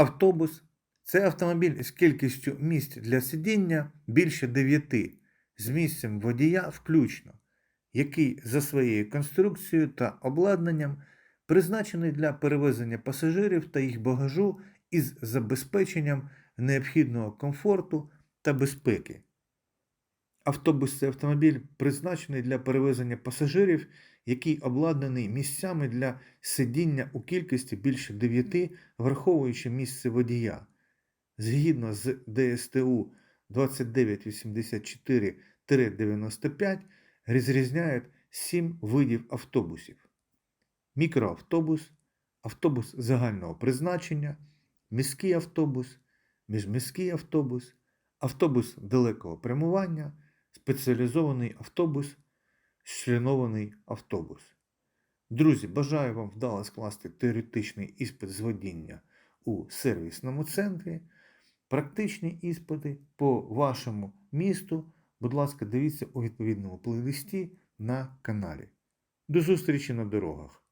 Автобус це автомобіль з кількістю місць для сидіння більше 9, з місцем водія включно, який за своєю конструкцією та обладнанням призначений для перевезення пасажирів та їх багажу із забезпеченням необхідного комфорту та безпеки. Автобус це автомобіль, призначений для перевезення пасажирів, який обладнаний місцями для сидіння у кількості більше 9, враховуючи місце водія. Згідно з ДСТУ 2984-95 розрізняють 7 видів автобусів: мікроавтобус, автобус загального призначення, міський автобус, міжміський автобус, автобус далекого прямування, спеціалізований автобус, членований автобус. Друзі, бажаю вам вдало скласти теоретичний іспит з водіння у сервісному центрі. Практичні іспити по вашому місту. Будь ласка, дивіться у відповідному плейлисті на каналі. До зустрічі на дорогах!